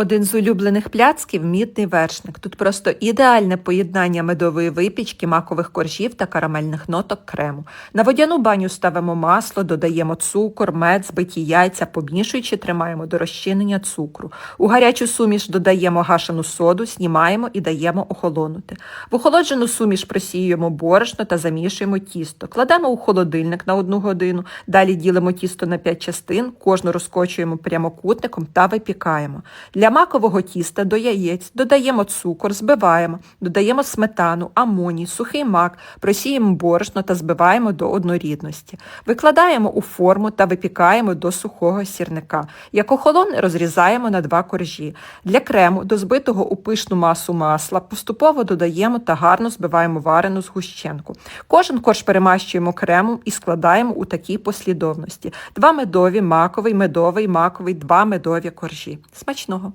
Один з улюблених пляцків мідний вершник. Тут просто ідеальне поєднання медової випічки, макових коржів та карамельних ноток крему. На водяну баню ставимо масло, додаємо цукор, мед, збиті яйця, помішуючи, тримаємо до розчинення цукру. У гарячу суміш додаємо гашену соду, знімаємо і даємо охолонути. В охолоджену суміш просіюємо борошно та замішуємо тісто. Кладемо у холодильник на одну годину. Далі ділимо тісто на 5 частин, кожну розкочуємо прямокутником та випікаємо. Для макового тіста до яєць додаємо цукор, збиваємо, додаємо сметану, амоній, сухий мак, просіємо борошно та збиваємо до однорідності. Викладаємо у форму та випікаємо до сухого сірника. Як охолоне, розрізаємо на два коржі. Для крему до збитого у пишну масу масла поступово додаємо та гарно збиваємо варену згущенку. Кожен корж перемащуємо кремом і складаємо у такій послідовності. Два медові, маковий, медовий, маковий, два медові коржі. Смачного!